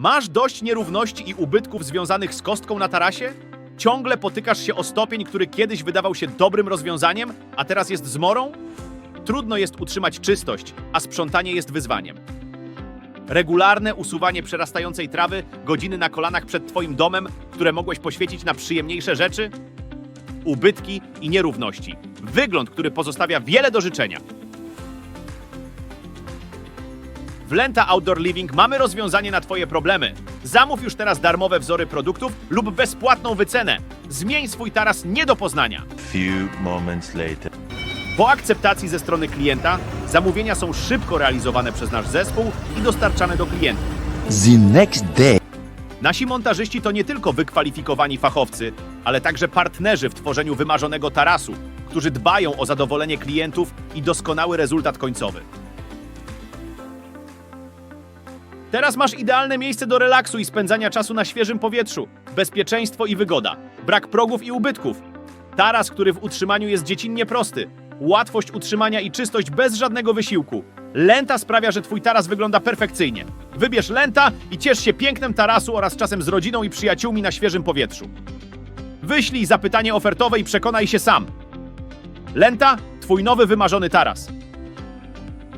Masz dość nierówności i ubytków związanych z kostką na tarasie? Ciągle potykasz się o stopień, który kiedyś wydawał się dobrym rozwiązaniem, a teraz jest zmorą? Trudno jest utrzymać czystość, a sprzątanie jest wyzwaniem. Regularne usuwanie przerastającej trawy, godziny na kolanach przed Twoim domem, które mogłeś poświęcić na przyjemniejsze rzeczy? Ubytki i nierówności. Wygląd, który pozostawia wiele do życzenia. W Lenta Outdoor Living mamy rozwiązanie na Twoje problemy. Zamów już teraz darmowe wzory produktów lub bezpłatną wycenę. Zmień swój taras nie do poznania. Few moments later. Po akceptacji ze strony klienta, zamówienia są szybko realizowane przez nasz zespół i dostarczane do klientów. The next day. Nasi montażyści to nie tylko wykwalifikowani fachowcy, ale także partnerzy w tworzeniu wymarzonego tarasu, którzy dbają o zadowolenie klientów i doskonały rezultat końcowy. Teraz masz idealne miejsce do relaksu i spędzania czasu na świeżym powietrzu. Bezpieczeństwo i wygoda. Brak progów i ubytków. Taras, który w utrzymaniu jest dziecinnie prosty. Łatwość utrzymania i czystość bez żadnego wysiłku. Lenta sprawia, że twój taras wygląda perfekcyjnie. Wybierz Lenta i ciesz się pięknem tarasu oraz czasem z rodziną i przyjaciółmi na świeżym powietrzu. Wyślij zapytanie ofertowe i przekonaj się sam. Lenta, twój nowy wymarzony taras.